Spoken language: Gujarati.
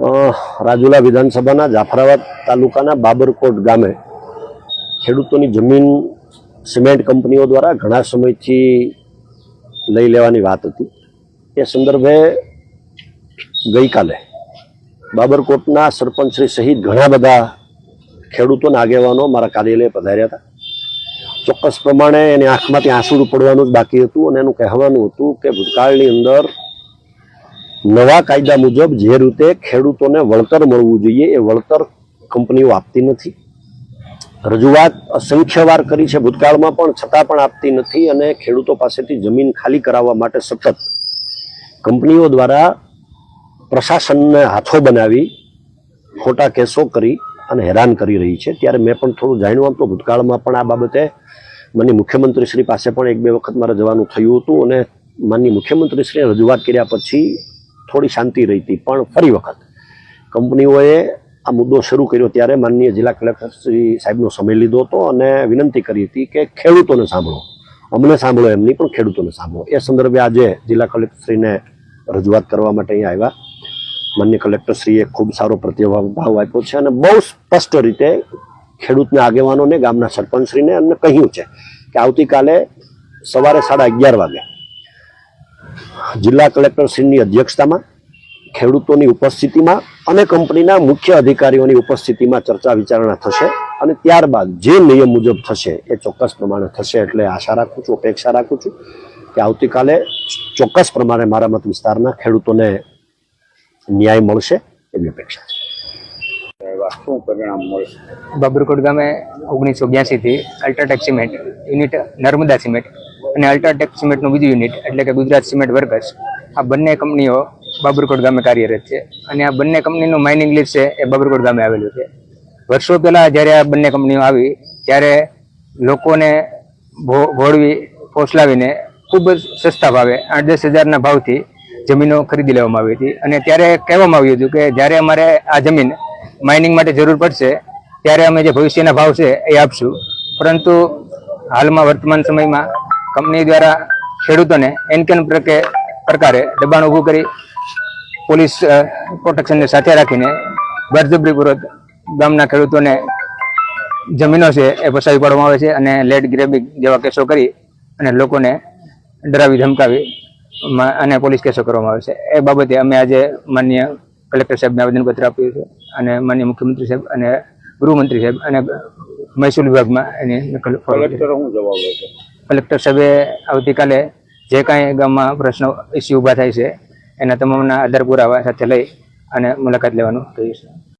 રાજુલા વિધાનસભાના જાફરાબાદ તાલુકાના બાબરકોટ ગામે ખેડૂતોની જમીન સિમેન્ટ કંપનીઓ દ્વારા ઘણા સમયથી લઈ લેવાની વાત હતી. એ સંદર્ભે ગઈકાલે બાબરકોટના સરપંચશ્રી સહિત ઘણા બધા ખેડૂતોના આગેવાનો મારા કાર્યાલય પધાર્યા હતા. ચોક્કસ પ્રમાણે એની આંખમાંથી આંસુ પડવાનું જ બાકી હતું અને એનું કહેવાનું હતું કે ભૂતકાળની અંદર નવા કાયદા મુજબ જે રીતે ખેડૂતોને વળતર મળવું જોઈએ, એ વળતર કંપનીઓ આપતી નથી. રજૂઆત અસંખ્યવાર કરી છે ભૂતકાળમાં, પણ છતાં પણ આપતી નથી અને ખેડૂતો પાસેથી જમીન ખાલી કરાવવા માટે સતત કંપનીઓ દ્વારા પ્રશાસનને હાથો બનાવી ખોટા કેસો કરી અને હેરાન કરી રહી છે. ત્યારે મેં પણ થોડું જાણ્યું હતું, ભૂતકાળમાં પણ આ બાબતે માની મુખ્યમંત્રીશ્રી પાસે પણ એક બે વખત મારે જવાનું થયું હતું અને માનની મુખ્યમંત્રીશ્રીએ રજૂઆત કર્યા પછી થોડી શાંતિ રહી હતી પણ ફરી વખત કંપનીઓએ આ મુદ્દો શરૂ કર્યો ત્યારે માનનીય જિલ્લા કલેક્ટર શ્રી સાહેબનો સમય લીધો હતો અને વિનંતી કરી હતી કે ખેડૂતોને સાંભળો. અમને સાંભળો એમની પણ ખેડૂતોને સાંભળો. એ સંદર્ભે આજે જિલ્લા કલેક્ટરશ્રીને રજૂઆત કરવા માટે અહીંયા આવ્યા. માન્ય કલેક્ટરશ્રીએ ખૂબ સારો પ્રતિભાવ આપ્યો છે અને બહુ સ્પષ્ટ રીતે ખેડૂતના આગેવાનોને, ગામના સરપંચશ્રીને એમને કહ્યું છે કે આવતીકાલે સવારે સાડા અગિયાર વાગે જિલ્લા કલેક્ટરશ્રીની અધ્યક્ષતામાં ખેડૂતોની ઉપસ્થિતિમાં અને કંપનીના મુખ્ય અધિકારીઓની ઉપસ્થિતિમાં ચર્ચા વિચારણા થશે અને ત્યારબાદ જે નિયમ મુજબ થશે એ ચોક્કસ પ્રમાણે થશે એટલે આશા રાખું છું અપેક્ષા રાખું છું કે આવતીકાલે ચોક્કસ પ્રમાણે મારા મત વિસ્તારના ખેડૂતોને ન્યાય મળશે એવી અપેક્ષા છે. શું પરિણામ મળશે? બાબરકોટ ગામે ઓગણીસો બ્યાસીથી UltraTech cement unit Narmada cement અને અલ્ટ્રાટેક સિમેન્ટનું બીજું યુનિટ એટલે કે ગુજરાત સિમેન્ટ વર્કર્સ આ બંને કંપનીઓ બાબરકોટ ગામે કાર્યરત છે. અને આ બંને કંપનીનું માઇનિંગ લીઝ છે, એ બાબરકોટ ગામે આવેલું છે. વર્ષો પહેલાં જ્યારે આ બંને કંપનીઓ આવી, ત્યારે લોકોને ભોળવી ફોસલાવીને ખૂબ જ સસ્તા ભાવે, આઠ દસ હજારના ભાવથી જમીનો ખરીદી લેવામાં આવી હતી. અને ત્યારે કહેવામાં આવ્યું હતું કે જ્યારે અમારે આ જમીન માઇનિંગ માટે જરૂર પડશે, ત્યારે અમે જે ભવિષ્યના ભાવ છે, એ આપશું. પરંતુ હાલમાં વર્તમાન સમયમાં કંપની દ્વારા ખેડૂતોને એનકેન પ્રકે પ્રકારે દબાણ ઊભું કરી પોલીસ પ્રોટેક્શનને સાથે રાખીને બળજબરીપૂર્વક ગામના ખેડૂતોને જમીનો છે એ પસાવી પાડવામાં આવે છે અને લેટ ગ્રેબિંગ જેવા કેસો કરી અને લોકોને ડરાવી ધમકાવી અને પોલીસ કેસો કરવામાં આવે છે. એ બાબતે અમે આજે માન્ય કલેક્ટર સાહેબને આવેદનપત્ર આપ્યું છે અને માન્ય મુખ્યમંત્રી સાહેબ અને ગૃહમંત્રી સાહેબ અને મહેસૂલ વિભાગમાં એની નકલ કલેક્ટર હું જવાબ કલેક્ટર સાહેબે આવતીકાલે જે કાંઈ ગામમાં પ્રશ્નો ઇસ્યુ ઊભા થાય છે, એના તમામના આધાર પુરાવા સાથે લઈ અને મુલાકાત લેવાનું કહ્યું છે.